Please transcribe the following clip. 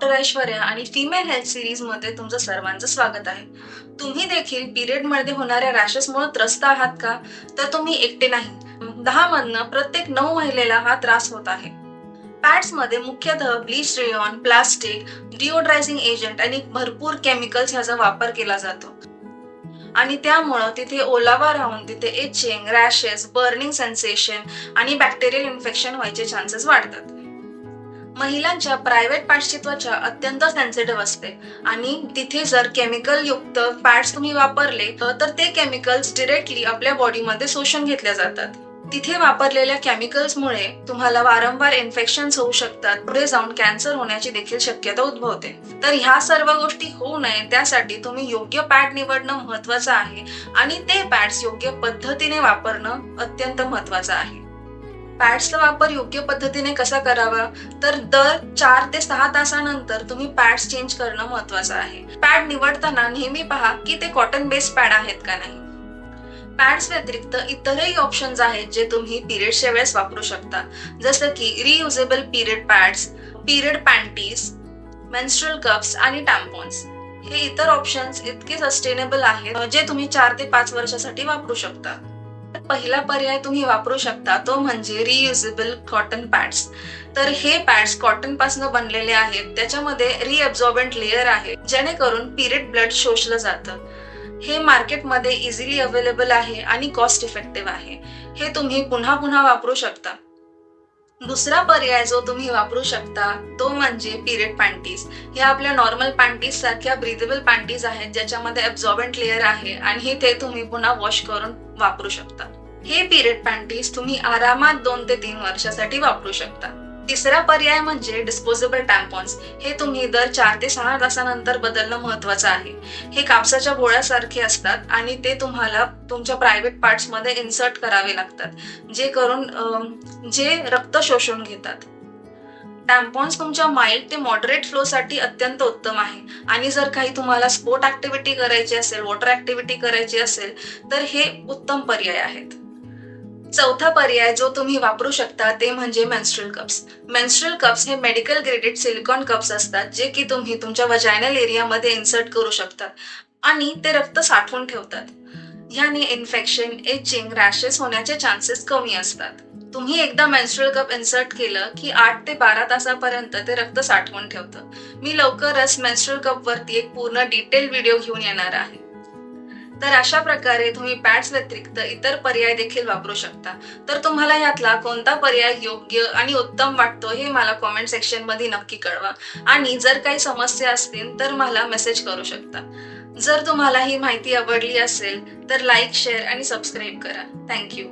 Doctor Aishwarya आणि female health सिरीजमध्ये तुमचं सर्वांचं स्वागत आहे. तुम्ही देखील पिरियडमध्ये होणाऱ्या रॅशेसमुळे त्रस्त आहात का? तर तुम्ही एकटे नाही. दहा मधनं प्रत्येक नऊ महिलेला हा त्रास होत आहे. पॅड्समध्ये मुख्यतः bleach rayon plastic deodorizing agent आणि भरपूर केमिकल्स ह्याचा वापर केला जातो. आणि त्यामुळं तिथे ओलावा राहून तिथे एचिंग रॅशेस बर्निंग सेन्सेशन आणि बॅक्टेरियल इन्फेक्शन व्हायचे चान्सेस वाढतात. महिलांच्या प्रायव्हेट पॅड्सची त्वचा अत्यंत सेन्सिटिव्ह असते. आणि तिथे जर केमिकल युक्त पॅड्स तुम्ही वापरले तर ते केमिकल्स डिरेक्टली आपल्या बॉडीमध्ये शोषून घेतल्या जातात. तिथे वापरलेल्या केमिकल्समुळे तुम्हाला वारंवार इन्फेक्शन होऊ शकतात. पुढे जाऊन कॅन्सर होण्याची देखील शक्यता उद्भवते. तर ह्या सर्व गोष्टी होऊ नये त्यासाठी तुम्ही योग्य पॅड निवडणं महत्वाचं आहे. आणि ते पॅड्स योग्य पद्धतीने वापरणं अत्यंत महत्वाचं आहे. पॅड्सचा वापर योग्य पद्धतीने कसा करावा? तर दर चार ते सहा तासानंतर तुम्ही पॅड्स चेंज करणं महत्वाचं आहे. पॅड निवडताना नेहमी पहा की ते कॉटन बेस्ड पॅड आहेत का नाही. पॅड्स व्यतिरिक्त इतरही ऑप्शन्स आहेत जे तुम्ही पिरियडच्या वेळेस वापरू शकता. जसं की reusable period pads period panties menstrual cups आणि टॅम्पॉन्स हे इतर ऑप्शन्स इतके सस्टेनेबल आहेत जे तुम्ही चार ते पाच वर्षासाठी वापरू शकता. पहिला पर्याय तुम्ही वापरू शकता तो म्हणजे रियुजेबल कॉटन पॅड्स तर हे पॅड्स कॉटनपासून बनलेले आहेत. त्याच्यामध्ये रिअब्झॉर्बंट लेअर आहे जेणेकरून पिरियड ब्लड शोषलं जातं. हे मार्केटमध्ये इझिली अवेलेबल आहे आणि कॉस्ट इफेक्टिव्ह आहे. हे तुम्ही पुन्हा पुन्हा वापरू शकता. दुसरा पर्याय जो तुम्ही वापरू शकता तो म्हणजे पिरियड पॅन्टीज ह्या आपल्या नॉर्मल पॅन्टीज सारख्या ब्रिदेबल पॅन्टीज आहेत ज्याच्यामध्ये अब्झॉर्बंट लेअर आहे आणि हे ते तुम्ही पुन्हा वॉश करून वापरू शकता. हे पिरियड पॅन्टीज तुम्ही आरामात दोन ते तीन वर्षासाठी वापरू शकता. तिसरा पर्याय म्हणजे डिस्पोजेबल टॅम्पॉन्स हे तुम्ही दर चार ते सहा तासानंतर बदलणं महत्वाचं आहे. हे कापसाच्या गोळ्यासारखे असतात आणि ते तुम्हाला तुमच्या प्रायव्हेट पार्ट्समध्ये इन्सर्ट करावे लागतात जे करून जे रक्त शोषून घेतात. टॅम्पॉन्स तुमच्या माइल्ड ते मॉडरेट फ्लो साठी अत्यंत उत्तम आहे. आणि जर काही तुम्हाला स्पोर्ट ऍक्टिव्हिटी करायची असेल वॉटर ऍक्टिव्हिटी करायची असेल तर हे उत्तम पर्याय आहेत. चौथा पर्याय जो तुम्ही वापरू शकता ते म्हणजे मेन्स्ट्रल कप्स मेन्स्ट्रल कप्स हे मेडिकल ग्रेडेड सिलिकॉन कप्स असतात जे की तुम्ही तुमच्या वजायनल एरियामध्ये इन्सर्ट करू शकतात आणि ते रक्त साठवून ठेवतात. ह्याने इन्फेक्शन एचिंग रॅशेस होण्याचे चान्सेस कमी असतात. तुम्ही एकदा मेन्स्ट्रल कप इन्सर्ट केलं की आठ ते बारा तासापर्यंत ते रक्त साठवून ठेवतं. मी लवकरच मेन्स्ट्रल कपवरती एक पूर्ण डिटेल व्हिडिओ घेऊन येणार आहे. तर अशा प्रकारे तुम्ही पॅड्स व्यतिरिक्त इतर पर्याय देखील वापरू शकता. तर तुम्हाला यातला कोणता पर्याय योग्य आणि उत्तम वाटतो हे मला कॉमेंट सेक्शनमध्ये नक्की कळवा. आणि जर काही समस्या असतील तर मला मेसेज करू शकता. जर तुम्हाला ही माहिती आवडली असेल तर लाईक शेअर आणि सबस्क्राईब करा. Thank you